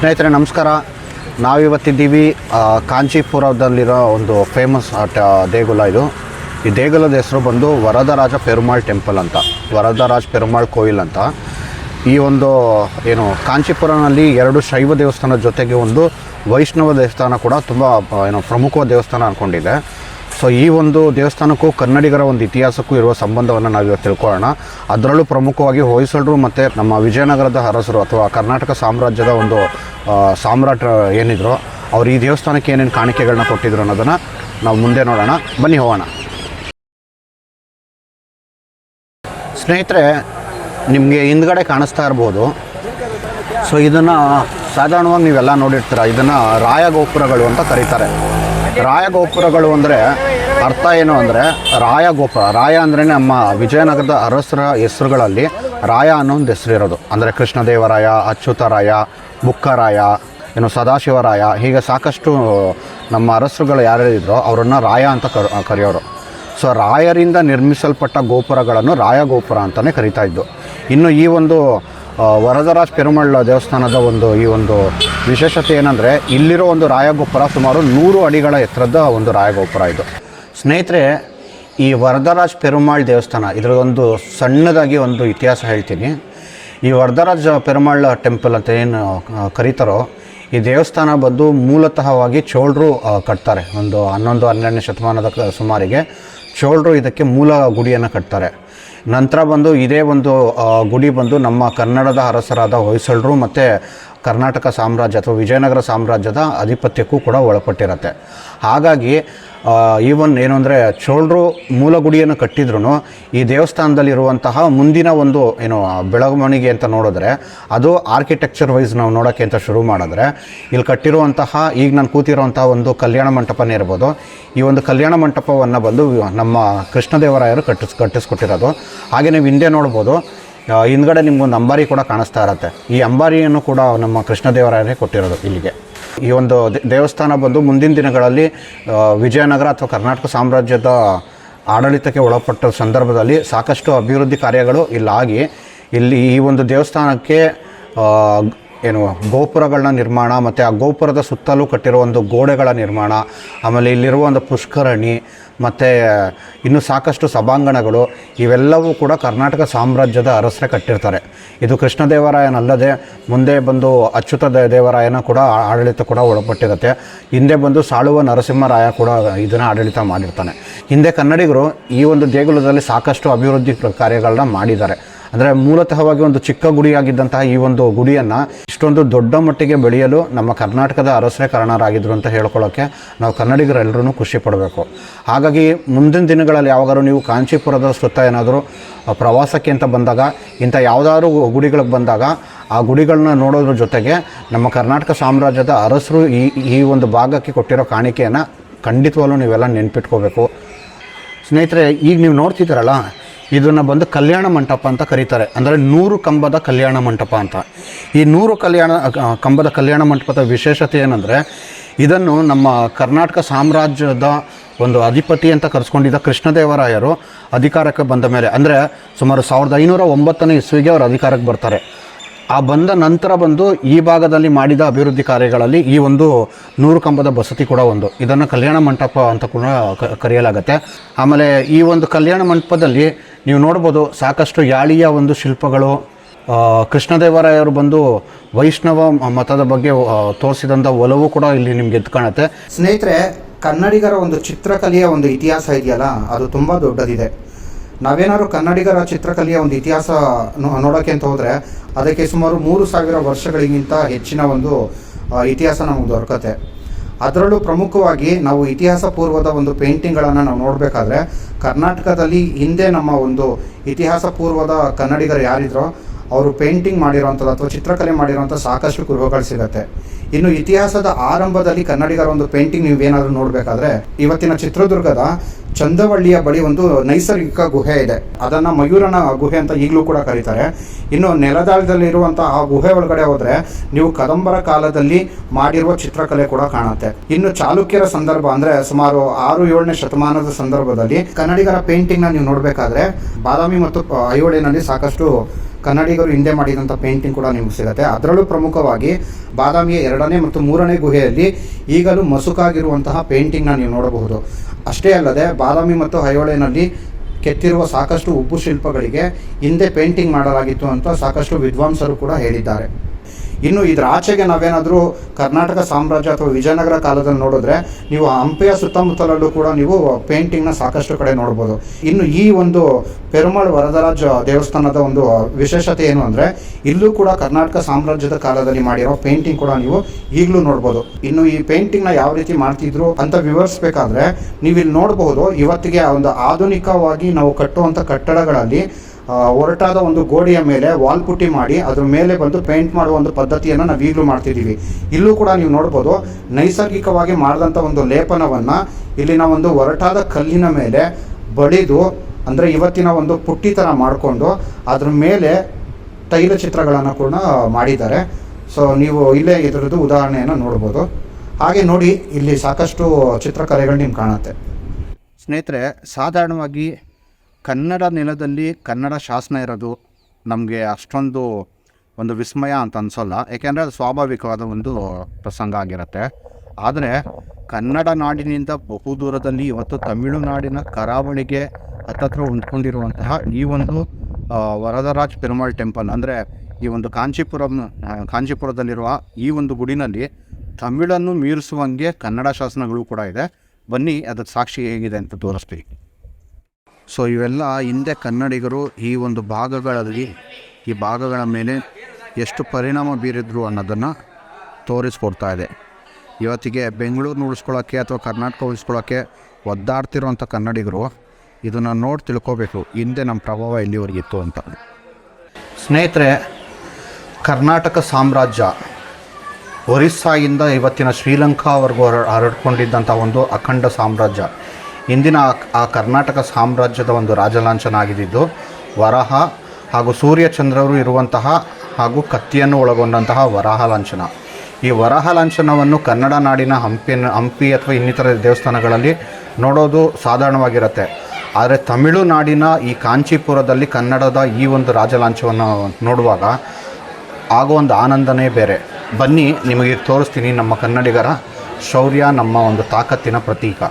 ಸ್ನೇಹಿತರೆ, ನಮಸ್ಕಾರ. ನಾವಿವತ್ತಿದ್ದೀವಿ ಕಾಂಚೀಪುರದಲ್ಲಿರೋ ಒಂದು ಫೇಮಸ್ ದೇಗುಲ ಇದು. ಈ ದೇಗುಲದ ಹೆಸರು ಬಂದು ವರದರಾಜ ಪೆರುಮಾಳ್ ಟೆಂಪಲ್ ಅಂತ. ವರದರಾಜ್ ಪೆರುಮಾಳ್ ಕೋಯಿಲ್ ಅಂತ. ಈ ಒಂದು, ಏನು, ಕಾಂಚೀಪುರನಲ್ಲಿ ಎರಡು ಶೈವ ದೇವಸ್ಥಾನದ ಜೊತೆಗೆ ಒಂದು ವೈಷ್ಣವ ದೇವಸ್ಥಾನ ಕೂಡ ತುಂಬ ಏನು ಪ್ರಮುಖವಾದ ದೇವಸ್ಥಾನ ಅಂದ್ಕೊಂಡಿದೆ ಸೊ ಈ ಒಂದು ದೇವಸ್ಥಾನಕ್ಕೂ ಕನ್ನಡಿಗರ ಒಂದು ಇತಿಹಾಸಕ್ಕೂ ಇರುವ ಸಂಬಂಧವನ್ನು ನಾವು ಇವತ್ತು ತಿಳ್ಕೊಳ್ಳೋಣ. ಅದರಲ್ಲೂ ಪ್ರಮುಖವಾಗಿ ಹೊಯ್ಸಳರು ಮತ್ತು ನಮ್ಮ ವಿಜಯನಗರದ ಅರಸರು ಅಥವಾ ಕರ್ನಾಟಕ ಸಾಮ್ರಾಜ್ಯದ ಒಂದು ಸಾಮ್ರಾಟ ಏನಿದ್ರು, ಅವ್ರು ಈ ದೇವಸ್ಥಾನಕ್ಕೆ ಏನೇನು ಕಾಣಿಕೆಗಳನ್ನ ಕೊಟ್ಟಿದ್ರು ಅನ್ನೋದನ್ನು ನಾವು ಮುಂದೆ ನೋಡೋಣ. ಬನ್ನಿ, ಹೋಗೋಣ. ಸ್ನೇಹಿತರೆ, ನಿಮಗೆ ಹಿಂದ್ಗಡೆ ಕಾಣಿಸ್ತಾ ಇರ್ಬೋದು. ಸೊ ಇದನ್ನು ಸಾಧಾರಣವಾಗಿ ನೀವೆಲ್ಲ ನೋಡಿರ್ತೀರ. ಇದನ್ನು ರಾಯಗೋಪುರಗಳು ಅಂತ ಕರೀತಾರೆ. ರಾಯಗೋಪುರಗಳು ಅಂದರೆ ಅರ್ಥ ಏನು ಅಂದರೆ ರಾಯಗೋಪುರ, ರಾಯ ಅಂದ್ರೆ ನಮ್ಮ ವಿಜಯನಗರದ ಅರಸರ ಹೆಸರುಗಳಲ್ಲಿ ರಾಯ ಅನ್ನೋ ಒಂದು ಹೆಸರು ಇರೋದು ಅಂದರೆ ಕೃಷ್ಣದೇವರಾಯ, ಅಚ್ಯುತರಾಯ, ಬುಕ್ಕರಾಯ ಏನು ಸದಾಶಿವರಾಯ, ಹೀಗೆ ಸಾಕಷ್ಟು ನಮ್ಮ ಅರಸರುಗಳು ಯಾರ್ಯಾರಿದ್ರೋ ಅವರನ್ನು ರಾಯ ಅಂತ ಕರ್, ಕರೆಯೋರು. ಸೊ ರಾಯರಿಂದ ನಿರ್ಮಿಸಲ್ಪಟ್ಟ ಗೋಪುರಗಳನ್ನು ರಾಯಗೋಪುರ ಅಂತಲೇ ಕರಿತಾ ಇದ್ದು. ಇನ್ನು ಈ ಒಂದು ವರದರಾಜ್ ಪೆರುಮಳ್ಳ ದೇವಸ್ಥಾನದ ಒಂದು ಈ ಒಂದು ವಿಶೇಷತೆ ಏನಂದರೆ ಇಲ್ಲಿರೋ ಒಂದು ರಾಯಗೋಪುರ ಸುಮಾರು ನೂರು ಅಡಿಗಳ ಎತ್ತರದ ಒಂದು ರಾಯಗೋಪುರ ಇದು. ಸ್ನೇಹಿತರೆ, ಈ ವರದರಾಜ್ ಪೆರುಮಾಳ್ ದೇವಸ್ಥಾನ ಇದರ ಒಂದು ಸಣ್ಣದಾಗಿ ಒಂದು ಇತಿಹಾಸ ಹೇಳ್ತೀನಿ. ಈ ವರದರಾಜ ಪೆರುಮಾಳ್ ಟೆಂಪಲ್ ಅಂತ ಏನು ಕರೀತಾರೋ, ಈ ದೇವಸ್ಥಾನ ಬಂದು ಮೂಲತಃವಾಗಿ ಚೋಳರು ಕಟ್ತಾರೆ. ಒಂದು ಹನ್ನೊಂದು, ಹನ್ನೆರಡನೇ ಶತಮಾನದ ಸುಮಾರಿಗೆ ಚೋಳರು ಇದಕ್ಕೆ ಮೂಲ ಗುಡಿಯನ್ನು ಕಟ್ತಾರೆ. ನಂತರ ಬಂದು ಇದೇ ಒಂದು ಗುಡಿ ಬಂದು ನಮ್ಮ ಕನ್ನಡದ ಅರಸರಾದ ಹೊಯ್ಸಳರು ಮತ್ತು ಕರ್ನಾಟಕ ಸಾಮ್ರಾಜ್ಯ ಅಥವಾ ವಿಜಯನಗರ ಸಾಮ್ರಾಜ್ಯದ ಆಧಿಪತ್ಯಕ್ಕೂ ಕೂಡ ಒಳಪಟ್ಟಿರುತ್ತೆ. ಹಾಗಾಗಿ ಈವನ್ ಏನು ಅಂದರೆ ಚೋಳರು ಮೂಲಗುಡಿಯನ್ನು ಕಟ್ಟಿದ್ರು ಈ ದೇವಸ್ಥಾನದಲ್ಲಿರುವಂತಹ ಮುಂದಿನ ಒಂದು ಏನು ಬೆಳವಣಿಗೆ ಅಂತ ನೋಡಿದ್ರೆ ಅದು ಆರ್ಕಿಟೆಕ್ಚರ್ ವೈಸ್ ನಾವು ನೋಡೋಕ್ಕೆ ಅಂತ ಶುರು ಮಾಡಿದ್ರೆ ಇಲ್ಲಿ ಕಟ್ಟಿರುವಂತಹ, ಈಗ ನಾನು ಕೂತಿರುವಂತಹ ಒಂದು ಕಲ್ಯಾಣ ಮಂಟಪನೇ ಇರ್ಬೋದು. ಈ ಒಂದು ಕಲ್ಯಾಣ ಮಂಟಪವನ್ನು ಬಂದು ನಮ್ಮ ಕೃಷ್ಣದೇವರಾಯರು ಕಟ್ಟಿಸ್, ಕಟ್ಟಿಸ್ಕೊಟ್ಟಿರೋದು. ಹಾಗೆ ನೀವು ಹಿಂದೆ ನೋಡ್ಬೋದು. ಹಿಂದ್ಗಡೆ ನಿಮ್ಗೊಂದು ಅಂಬಾರಿ ಕೂಡ ಕಾಣಿಸ್ತಾ ಇರತ್ತೆ. ಈ ಅಂಬಾರಿಯನ್ನು ಕೂಡ ನಮ್ಮ ಕೃಷ್ಣದೇವರಾಯರೇ ಕೊಟ್ಟಿರೋದು ಇಲ್ಲಿಗೆ. ಈ ಒಂದು ದೇವಸ್ಥಾನ ಬಂದು ಮುಂದಿನ ದಿನಗಳಲ್ಲಿ ವಿಜಯನಗರ ಅಥವಾ ಕರ್ನಾಟಕ ಸಾಮ್ರಾಜ್ಯದ ಆಡಳಿತಕ್ಕೆ ಒಳಪಟ್ಟ ಸಂದರ್ಭದಲ್ಲಿ ಸಾಕಷ್ಟು ಅಭಿವೃದ್ಧಿ ಕಾರ್ಯಗಳು ಇಲ್ಲಾಗಿ ಇಲ್ಲಿ ಈ ಒಂದು ದೇವಸ್ಥಾನಕ್ಕೆ ಏನು, ಗೋಪುರಗಳನ್ನ ನಿರ್ಮಾಣ ಮತ್ತು ಆ ಗೋಪುರದ ಸುತ್ತಲೂ ಕಟ್ಟಿರೋ ಒಂದು ಗೋಡೆಗಳ ನಿರ್ಮಾಣ, ಆಮೇಲೆ ಇಲ್ಲಿರುವ ಒಂದು ಪುಷ್ಕರಣಿ ಮತ್ತು ಇನ್ನು ಸಾಕಷ್ಟು ಸಭಾಂಗಣಗಳು, ಇವೆಲ್ಲವೂ ಕೂಡ ಕರ್ನಾಟಕ ಸಾಮ್ರಾಜ್ಯದ ಅರಸರೇ ಕಟ್ಟಿರ್ತಾರೆ. ಇದು ಕೃಷ್ಣದೇವರಾಯನಲ್ಲದೆ, ಮುಂದೆ ಬಂದು ಅಚ್ಯುತ ದೇವರಾಯನ ಕೂಡ ಆಡಳಿತ ಕೂಡ ಒಳಪಟ್ಟಿರುತ್ತೆ. ಹಿಂದೆ ಬಂದು ಸಾಳುವ ನರಸಿಂಹರಾಯ ಕೂಡ ಇದನ್ನು ಆಡಳಿತ ಮಾಡಿರ್ತಾನೆ. ಹಿಂದೆ ಕನ್ನಡಿಗರು ಈ ಒಂದು ದೇಗುಲದಲ್ಲಿ ಸಾಕಷ್ಟು ಅಭಿವೃದ್ಧಿ ಕಾರ್ಯಗಳನ್ನ ಮಾಡಿದ್ದಾರೆ. ಅಂದರೆ ಮೂಲತಃವಾಗಿ ಒಂದು ಚಿಕ್ಕ ಗುಡಿಯಾಗಿದ್ದಂತಹ ಈ ಒಂದು ಗುಡಿಯನ್ನು ಇಷ್ಟೊಂದು ದೊಡ್ಡ ಮಟ್ಟಿಗೆ ಬೆಳೆಯಲು ನಮ್ಮ ಕರ್ನಾಟಕದ ಅರಸರೇ ಕಾರಣರಾಗಿದ್ದರು ಅಂತ ಹೇಳ್ಕೊಳ್ಳೋಕ್ಕೆ ನಾವು ಕನ್ನಡಿಗರೆಲ್ಲರೂ ಖುಷಿ ಪಡಬೇಕು. ಹಾಗಾಗಿ ಮುಂದಿನ ದಿನಗಳಲ್ಲಿ ಯಾವಾಗಾದ್ರೂ ನೀವು ಕಾಂಚೀಪುರದ ಸುತ್ತ ಏನಾದರೂ ಪ್ರವಾಸಕ್ಕೆ ಅಂತ ಬಂದಾಗ, ಇಂಥ ಯಾವುದಾದ್ರು ಗುಡಿಗಳಿಗೆ ಬಂದಾಗ ಆ ಗುಡಿಗಳನ್ನ ನೋಡೋದ್ರ ಜೊತೆಗೆ ನಮ್ಮ ಕರ್ನಾಟಕ ಸಾಮ್ರಾಜ್ಯದ ಅರಸರು ಈ ಈ ಒಂದು ಭಾಗಕ್ಕೆ ಕೊಟ್ಟಿರೋ ಕಾಣಿಕೆಯನ್ನು ಖಂಡಿತವಾಗ್ಲೂ ನೀವೆಲ್ಲ ನೆನ್ಪಿಟ್ಕೋಬೇಕು. ಸ್ನೇಹಿತರೆ, ಈಗ ನೀವು ನೋಡ್ತಿದ್ದೀರಲ್ಲ ಇದನ್ನು ಬಂದು ಕಲ್ಯಾಣ ಮಂಟಪ ಅಂತ ಕರೀತಾರೆ. ಅಂದರೆ ನೂರು ಕಂಬದ ಕಲ್ಯಾಣ ಮಂಟಪ ಅಂತ. ಈ ನೂರು ಕಲ್ಯಾಣ ಕಂಬದ ಕಲ್ಯಾಣ ಮಂಟಪದ ವಿಶೇಷತೆ ಏನಂದರೆ, ಇದನ್ನು ನಮ್ಮ ಕರ್ನಾಟಕ ಸಾಮ್ರಾಜ್ಯದ ಒಂದು ಅಧಿಪತಿ ಅಂತ ಕರೆಸ್ಕೊಂಡಿದ್ದ ಕೃಷ್ಣದೇವರಾಯರು ಅಧಿಕಾರಕ್ಕೆ ಬಂದ ಮೇಲೆ, ಅಂದರೆ ಸುಮಾರು ಸಾವಿರದ ಐನೂರ ಒಂಬತ್ತನೇ ಇಸ್ವಿಗೆ ಅವರು ಅಧಿಕಾರಕ್ಕೆ ಬರ್ತಾರೆ. ಆ ಬಂದ ನಂತರ ಬಂದು ಈ ಭಾಗದಲ್ಲಿ ಮಾಡಿದ ಅಭಿವೃದ್ಧಿ ಕಾರ್ಯಗಳಲ್ಲಿ ಈ ಒಂದು ನೂರು ಕಂಬದ ಬಸತಿ ಕೂಡ ಒಂದು. ಇದನ್ನು ಕಲ್ಯಾಣ ಮಂಟಪ ಅಂತ ಕೂಡ ಕರೆಯಲಾಗುತ್ತೆ. ಆಮೇಲೆ ಈ ಒಂದು ಕಲ್ಯಾಣ ಮಂಟಪದಲ್ಲಿ ನೀವು ನೋಡ್ಬೋದು ಸಾಕಷ್ಟು ಯಾಳಿಯ ಒಂದು ಶಿಲ್ಪಗಳು. ಕೃಷ್ಣದೇವರಾಯರು ಬಂದು ವೈಷ್ಣವ ಮತದ ಬಗ್ಗೆ ತೋರಿಸಿದಂಥ ಒಲವು ಕೂಡ ಇಲ್ಲಿ ನಿಮ್ಗೆ ಎದ್ದು ಕಾಣುತ್ತೆ. ಸ್ನೇಹಿತರೆ, ಕನ್ನಡಿಗರ ಒಂದು ಚಿತ್ರಕಲೆಯ ಒಂದು ಇತಿಹಾಸ ಇದೆಯಲ್ಲ, ಅದು ತುಂಬ ದೊಡ್ಡದಿದೆ. ನಾವೇನಾದ್ರು ಕನ್ನಡಿಗರ ಚಿತ್ರಕಲೆಯ ಒಂದು ಇತಿಹಾಸ ನೋಡೋಕ್ಕೆ ನೋಡೋಕೆ ಅಂತ ಹೋದರೆ, ಅದಕ್ಕೆ ಸುಮಾರು ಮೂರು ಸಾವಿರ ವರ್ಷಗಳಿಗಿಂತ ಹೆಚ್ಚಿನ ಒಂದು ಇತಿಹಾಸ ನಮಗೆ ದೊರಕತ್ತೆ. ಅದರಲ್ಲೂ ಪ್ರಮುಖವಾಗಿ ನಾವು ಇತಿಹಾಸ ಪೂರ್ವದ ಒಂದು ಪೇಂಟಿಂಗ್ಗಳನ್ನು ನಾವು ನೋಡಬೇಕಾದ್ರೆ ಕರ್ನಾಟಕದಲ್ಲಿ ಹಿಂದೆ ನಮ್ಮ ಒಂದು ಇತಿಹಾಸ ಪೂರ್ವದ ಕನ್ನಡಿಗರು ಯಾರಿದ್ರೋ, ಅವರು ಪೇಂಟಿಂಗ್ ಮಾಡಿರೋಂಥದ್ದು ಅಥವಾ ಚಿತ್ರಕಲೆ ಮಾಡಿರೋಂಥ ಸಾಕಷ್ಟು ಗೃಹಗಳು ಸಿಗತ್ತೆ. ಇನ್ನು ಇತಿಹಾಸದ ಆರಂಭದಲ್ಲಿ ಕನ್ನಡಿಗರ ಒಂದು ಪೇಂಟಿಂಗ್ ನೀವೇನಾದರೂ ನೋಡಬೇಕಾದ್ರೆ, ಇವತ್ತಿನ ಚಿತ್ರದುರ್ಗದ ಚಂದವಳ್ಳಿಯ ಬಳಿ ಒಂದು ನೈಸರ್ಗಿಕ ಗುಹೆ ಇದೆ. ಅದನ್ನ ಮಯೂರನ ಗುಹೆ ಅಂತ ಈಗಲೂ ಕೂಡ ಕರೀತಾರೆ. ಇನ್ನು ನೆಲದಾಳದಲ್ಲಿರುವಂಥ ಆ ಗುಹೆ ಒಳಗಡೆ ಹೋದರೆ, ನೀವು ಕದಂಬರ ಕಾಲದಲ್ಲಿ ಮಾಡಿರುವ ಚಿತ್ರಕಲೆ ಕೂಡ ಕಾಣುತ್ತೆ. ಇನ್ನು ಚಾಲುಕ್ಯರ ಸಂದರ್ಭ ಅಂದ್ರೆ ಸುಮಾರು ಆರು, ಏಳನೇ ಶತಮಾನದ ಸಂದರ್ಭದಲ್ಲಿ ಕನ್ನಡಿಗರ ಪೇಂಟಿಂಗ್ನ ನೀವು ನೋಡಬೇಕಾದ್ರೆ, ಬಾದಾಮಿ ಮತ್ತು ಐಹೊಳೆನಲ್ಲಿ ಸಾಕಷ್ಟು ಕನ್ನಡಿಗರು ಹಿಂದೆ ಮಾಡಿದಂಥ ಪೇಂಟಿಂಗ್ ಕೂಡ ನಿಮಗೆ ಸಿಗುತ್ತೆ. ಅದರಲ್ಲೂ ಪ್ರಮುಖವಾಗಿ ಬಾದಾಮಿಯ ಎರಡನೇ ಮತ್ತು ಮೂರನೇ ಗುಹೆಯಲ್ಲಿ ಈಗಲೂ ಮಸುಕಾಗಿರುವಂತಹ ಪೇಂಟಿಂಗ್ನ ನೀವು ನೋಡಬಹುದು. ಅಷ್ಟೇ ಅಲ್ಲದೆ ಬಾದಾಮಿ ಮತ್ತು ಐಹೊಳೆನಲ್ಲಿ ಕೆತ್ತಿರುವ ಸಾಕಷ್ಟು ಉಬ್ಬು ಶಿಲ್ಪಗಳಿಗೆ ಹಿಂದೆ ಪೇಂಟಿಂಗ್ ಮಾಡಲಾಗಿತ್ತು ಅಂತ ಸಾಕಷ್ಟು ವಿದ್ವಾಂಸರು ಕೂಡ ಹೇಳಿದ್ದಾರೆ. ಇನ್ನು ಇದರ ಆಚೆಗೆ ನಾವೇನಾದರೂ ಕರ್ನಾಟಕ ಸಾಮ್ರಾಜ್ಯ ಅಥವಾ ವಿಜಯನಗರ ಕಾಲದಲ್ಲಿ ನೋಡಿದ್ರೆ ನೀವು ಹಂಪೆಯ ಸುತ್ತಮುತ್ತಲಲ್ಲೂ ಕೂಡ ನೀವು ಪೇಂಟಿಂಗ್ನ ಸಾಕಷ್ಟು ಕಡೆ ನೋಡ್ಬೋದು. ಇನ್ನು ಈ ಒಂದು ಪೆರುಮಾಳ್ ವರದರಾಜ ದೇವಸ್ಥಾನದ ಒಂದು ವಿಶೇಷತೆ ಏನು ಅಂದರೆ ಇಲ್ಲೂ ಕೂಡ ಕರ್ನಾಟಕ ಸಾಮ್ರಾಜ್ಯದ ಕಾಲದಲ್ಲಿ ಮಾಡಿರೋ ಪೇಂಟಿಂಗ್ ಕೂಡ ನೀವು ಈಗಲೂ ನೋಡ್ಬೋದು. ಇನ್ನು ಈ ಪೇಂಟಿಂಗ್ನ ಯಾವ ರೀತಿ ಮಾಡ್ತಿದ್ರು ಅಂತ ವಿವರಿಸ್ಬೇಕಾದ್ರೆ ನೀವು ಇಲ್ಲಿ ನೋಡಬಹುದು ಇವತ್ತಿಗೆ ಒಂದು ಆಧುನಿಕವಾಗಿ ನಾವು ಕಟ್ಟುವಂಥ ಕಟ್ಟಡಗಳಲ್ಲಿ ಒರಟಾದ ಒಂದು ಗೋಡೆಯ ಮೇಲೆ ವಾಲ್ ಪುಟ್ಟಿ ಮಾಡಿ ಅದ್ರ ಮೇಲೆ ಬಂದು ಪೇಂಟ್ ಮಾಡುವ ಒಂದು ಪದ್ಧತಿಯನ್ನು ನಾವು ಈಗಲೂ ಮಾಡ್ತಿದ್ದೀವಿ ಇಲ್ಲೂ ಕೂಡ ನೀವು ನೋಡ್ಬೋದು, ನೈಸರ್ಗಿಕವಾಗಿ ಮಾಡಿದಂಥ ಒಂದು ಲೇಪನವನ್ನು ಇಲ್ಲಿನ ಒಂದು ಒರಟಾದ ಕಲ್ಲಿನ ಮೇಲೆ ಬಳಿದು, ಅಂದರೆ ಇವತ್ತಿನ ಒಂದು ಪುಟ್ಟಿ ಥರ ಮಾಡಿಕೊಂಡು ಅದ್ರ ಮೇಲೆ ತೈಲ ಚಿತ್ರಗಳನ್ನು ಕೂಡ ಮಾಡಿದ್ದಾರೆ. ಸೊ ನೀವು ಇಲ್ಲೇ ಇದರದ್ದು ಉದಾಹರಣೆಯನ್ನು ನೋಡ್ಬೋದು. ಹಾಗೆ ನೋಡಿ, ಇಲ್ಲಿ ಸಾಕಷ್ಟು ಚಿತ್ರಕಲೆಗಳು ನಿಮ್ಗೆ ಕಾಣುತ್ತೆ. ಸ್ನೇಹಿತರೆ, ಸಾಧಾರಣವಾಗಿ ಕನ್ನಡ ನೆಲದಲ್ಲಿ ಕನ್ನಡ ಶಾಸನ ಇರೋದು ನಮಗೆ ಅಷ್ಟೊಂದು ಒಂದು ವಿಸ್ಮಯ ಅಂತ ಅನಿಸೋಲ್ಲ. ಏಕೆಂದರೆ ಅದು ಸ್ವಾಭಾವಿಕವಾದ ಒಂದು ಪ್ರಸಂಗ ಆಗಿರುತ್ತೆ. ಆದರೆ ಕನ್ನಡ ನಾಡಿನಿಂದ ಬಹುದೂರದಲ್ಲಿ ಇವತ್ತು ತಮಿಳುನಾಡಿನ ಕರಾವಳಿಗೆ ಹತ್ತತ್ರ ಹೊಂದ್ಕೊಂಡಿರುವಂತಹ ಈ ಒಂದು ವರದರಾಜ್ ಪೆರುಮಾಳ್ ಟೆಂಪಲ್, ಅಂದರೆ ಈ ಒಂದು ಕಾಂಚೀಪುರಂ ಕಾಂಚೀಪುರದಲ್ಲಿರುವ ಈ ಒಂದು ಗುಡಿನಲ್ಲಿ ತಮಿಳನ್ನು ಮೀರಿಸುವಂಗೆ ಕನ್ನಡ ಶಾಸನಗಳು ಕೂಡ ಇದೆ. ಬನ್ನಿ ಅದಕ್ಕೆ ಸಾಕ್ಷಿ ಹೇಗಿದೆ ಅಂತ ತೋರಿಸ್ತೀವಿ. ಸೊ ಇವೆಲ್ಲ ಹಿಂದೆ ಕನ್ನಡಿಗರು ಈ ಒಂದು ಭಾಗಗಳಲ್ಲಿ, ಈ ಭಾಗಗಳ ಮೇಲೆ ಎಷ್ಟು ಪರಿಣಾಮ ಬೀರಿದ್ರು ಅನ್ನೋದನ್ನು ತೋರಿಸ್ಕೊಡ್ತಾ ಇದೆ. ಇವತ್ತಿಗೆ ಬೆಂಗಳೂರು ಉಳಿಸ್ಕೊಳ್ಳೋಕ್ಕೆ ಅಥವಾ ಕರ್ನಾಟಕ ಉಳಿಸ್ಕೊಳ್ಳೋಕ್ಕೆ ಒದ್ದಾಡ್ತಿರುವಂಥ ಕನ್ನಡಿಗರು, ಇದನ್ನು ನೋಡಿ ತಿಳ್ಕೊಬೇಕು. ಹಿಂದೆ ನಮ್ಮ ಪ್ರಭಾವ ಇಲ್ಲಿವರೆಗಿತ್ತು ಅಂತ. ಸ್ನೇಹಿತರೆ, ಕರ್ನಾಟಕ ಸಾಮ್ರಾಜ್ಯ ಒರಿಸ್ಸಾಯಿಂದ ಇವತ್ತಿನ ಶ್ರೀಲಂಕಾವರೆಗೂ ಹರ ಹರಡ್ಕೊಂಡಿದ್ದಂಥ ಒಂದು ಅಖಂಡ ಸಾಮ್ರಾಜ್ಯ. ಇಂದಿನ ಆ- ಕರ್ನಾಟಕ ಸಾಮ್ರಾಜ್ಯದ ಒಂದು ರಾಜಲಾಂಛನ ಆಗಿದ್ದು ವರಹ ಹಾಗೂ ಸೂರ್ಯಚಂದ್ರರು ಇರುವಂತಹ ಹಾಗೂ ಕತ್ತಿಯನ್ನು ಒಳಗೊಂಡಂತಹ ವರಹ ಲಾಂಛನ. ಈ ವರಹ ಲಾಂಛನವನ್ನು ಕನ್ನಡ ನಾಡಿನ ಹಂಪಿನ ಹಂಪಿ ಅಥವಾ ಇನ್ನಿತರ ದೇವಸ್ಥಾನಗಳಲ್ಲಿ ನೋಡೋದು ಸಾಧಾರಣವಾಗಿರುತ್ತೆ. ಆದರೆ ತಮಿಳುನಾಡಿನ ಈ ಕಾಂಚೀಪುರದಲ್ಲಿ ಕನ್ನಡದ ಈ ಒಂದು ರಾಜಲಾಂಛವನ್ನು ನೋಡುವಾಗ ಆಗೋ ಒಂದು ಆನಂದನೇ ಬೇರೆ. ಬನ್ನಿ, ನಿಮಗೆ ತೋರಿಸ್ತೀನಿ ನಮ್ಮ ಕನ್ನಡಿಗರ ಶೌರ್ಯ, ನಮ್ಮ ಒಂದು ತಾಕತ್ತಿನ ಪ್ರತೀಕ.